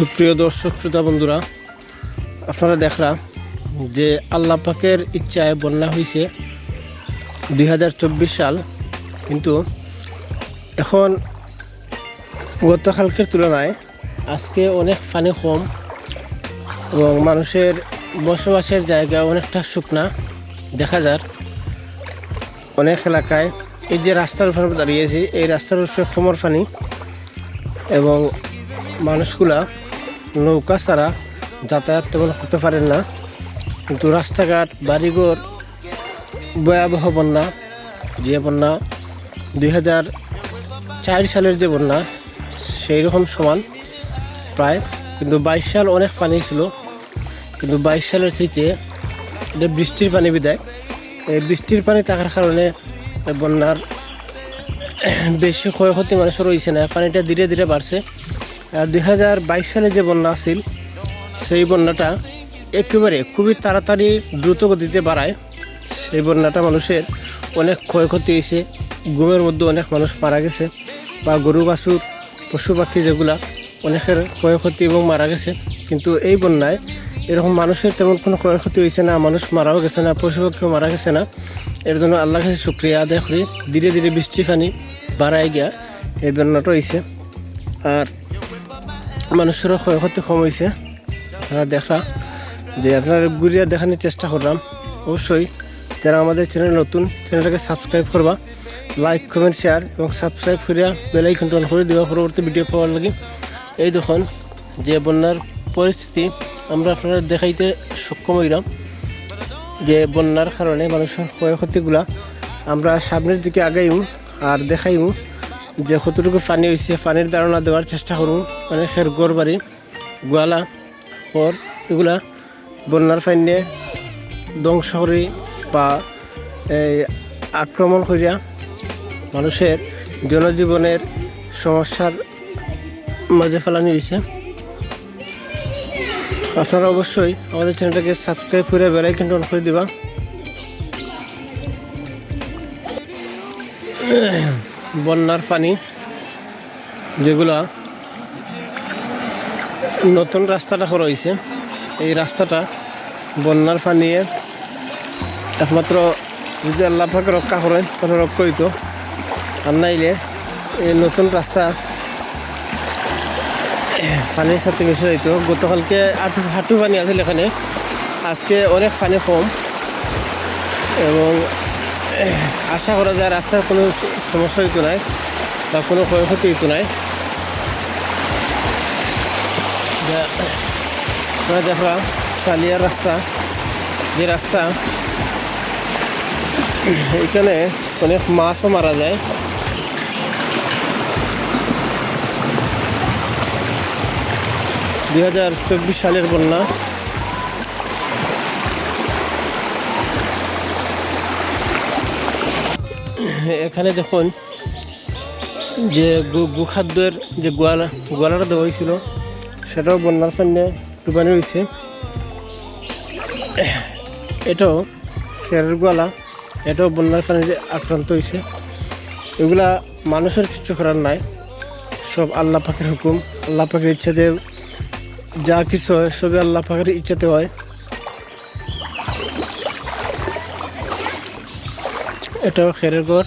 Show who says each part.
Speaker 1: সুপ্রিয় দর্শক, শ্রোতা বন্ধুরা, আপনারা দেখরা যে আল্লাহ পাকের ইচ্ছায় বন্যা হয়েছে দুই হাজার চব্বিশ সাল। কিন্তু এখন গতকালকের তুলনায় আজকে অনেক পানি কম এবং মানুষের বসবাসের জায়গা অনেকটা শুকনা। দেখা যায় অনেক এলাকায় এই যে রাস্তার উপরে দাঁড়িয়েছি এই রাস্তার উপরে কোমর পানি এবং মানুষগুলা নৌকা ছাড়া যাতায়াত তেমন করতে পারেন না। কিন্তু রাস্তাঘাট, বাড়িঘর ভয়াবহ বন্যা, যে বন্যা দুই হাজার চার সালের যে বন্যা সেই রকম সমান প্রায়। কিন্তু বাইশ সাল অনেক পানি ছিল। কিন্তু বাইশ সালের চাইতে এটা বৃষ্টির পানি বিদায়। এই বৃষ্টির পানি থাকার কারণে বন্যার বেশি ক্ষয়ক্ষতি মানুষের রয়েছে না। পানিটা ধীরে ধীরে বাড়ছে। দুই হাজার বাইশ সালে যে বন্যা আছিল সেই বন্যাটা একেবারে খুবই তাড়াতাড়ি দ্রুত গতিতে বাড়ায়। সেই বন্যাটা মানুষের অনেক ক্ষয়ক্ষতি হয়েছে ঘুমের মধ্যে অনেক মানুষ মারা গেছে, বা গরু, বাছুর, পশু, পাখি যেগুলা অনেকের ক্ষয়ক্ষতি এবং মারা গেছে। কিন্তু এই বন্যায় এরকম মানুষের তেমন কোনো ক্ষয়ক্ষতি হয়েছে না, মানুষ মারাও গেছে না, পশু পাখিও মারা গেছে না। এর জন্য আল্লাহ কাছে শুক্রিয়া আদায় করি। ধীরে ধীরে বৃষ্টি পানি বাড়াই গিয়া এই বন্যাটা হয়েছে। আর মানুষেরও ক্ষয়ক্ষতি কম হয়েছে আপনারা দেখা, যে আপনারা ঘুরিয়া দেখানোর চেষ্টা করলাম। অবশ্যই যারা আমাদের চ্যানেল নতুন চ্যানেলটাকে সাবস্ক্রাইব করবা। লাইক কমেন্ট শেয়ার এবং সাবস্ক্রাইব করিয়া বেলাইকনটা অন করে দেওয়া পরবর্তী ভিডিও পাওয়ার লাগে। এই দেখুন, যে বন্যার পরিস্থিতি আমরা আপনারা দেখাইতে সক্ষম হইলাম। যে বন্যার কারণে মানুষের ক্ষয়ক্ষতিগুলা আমরা সামনের দিকে আগাইম আর দেখাইম। যে কতটুকু পানি হয়েছে পানির ধারণা দেওয়ার চেষ্টা করুন অনেকের গড় বাড়ি গোয়ালা খড় এগুলা বন্যার পানিয়ে ধ্বংস করি বা এই আক্রমণ করিয়া মানুষের জনজীবনের সমস্যার মাঝে ফেলানি হয়েছে আপনারা অবশ্যই আমাদের চ্যানেলটাকে সাবস্ক্রাইব করে কিন্তু অন করে দিবা। বন্যার পানি যেগুলা নতুন রাস্তাটা করা হয়েছে। এই রাস্তাটা বন্যার পানিয়ে একমাত্র যদি আল্লাহ পাকে রক্ষা করেন তাহলে রক্ষা হইতো। আর নাইলে এই নতুন রাস্তা পানির সাথে মিশে যাইতো। গতকালকে হাঁটু হাঁটু পানি আছিল এখানে। আজকে অনেক পানি কম। এবং আশা করা যায় রাস্তার কোনো সমস্যা হইতো নাই বা কোনো ক্ষয়ক্ষতি হইতো নাই। আমরা দেখলাম চালিয়ার রাস্তা যে রাস্তা এখানে অনেক মাছও মারা যায়। দুই হাজার চব্বিশ সালের বন্যা। এখানে দেখুন যে গোখাদ্যের যে গোয়ালা, গোয়ালাটা দেওয়া হয়েছিল, সেটাও বন্যার সামনে ডুবানি হয়েছে। এটাও খেরের গোয়ালা, এটাও বন্যার পানি যে আক্রান্ত হয়েছে। এগুলা মানুষের কিছু করার নাই, সব আল্লাহ পাকের হুকুম, আল্লাহ পাকের ইচ্ছাতে যা কিছু হয়, সবই আল্লাহ পাকের ইচ্ছাতে হয়। এটাও খেরের ঘর।